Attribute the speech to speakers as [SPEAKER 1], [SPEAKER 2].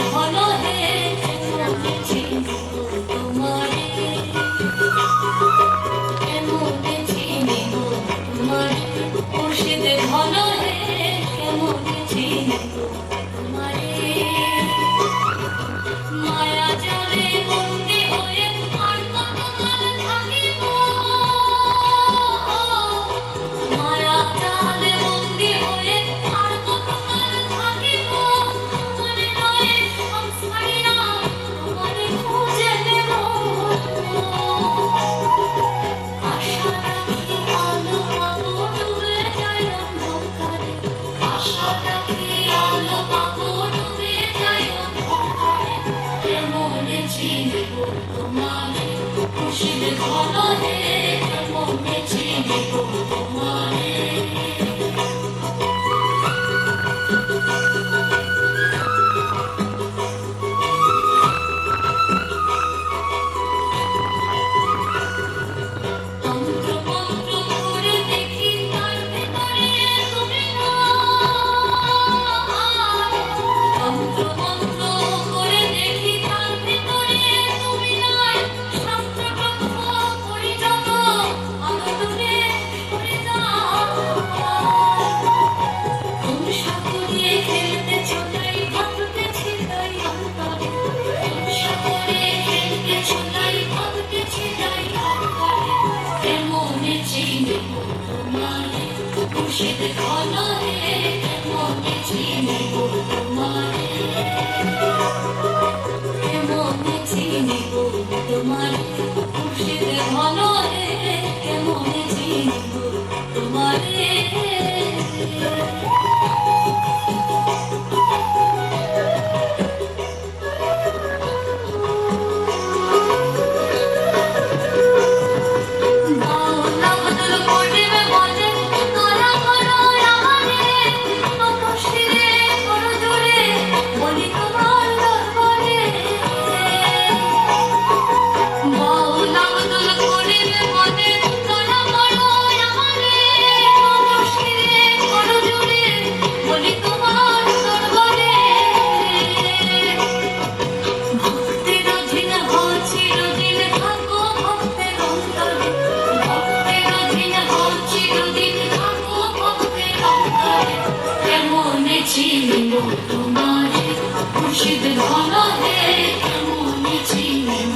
[SPEAKER 1] honor. 心的光芒，黑暗蒙面。shit before no চিনিব তোমারে খুশিদ ঘন হে কেমন চিনিব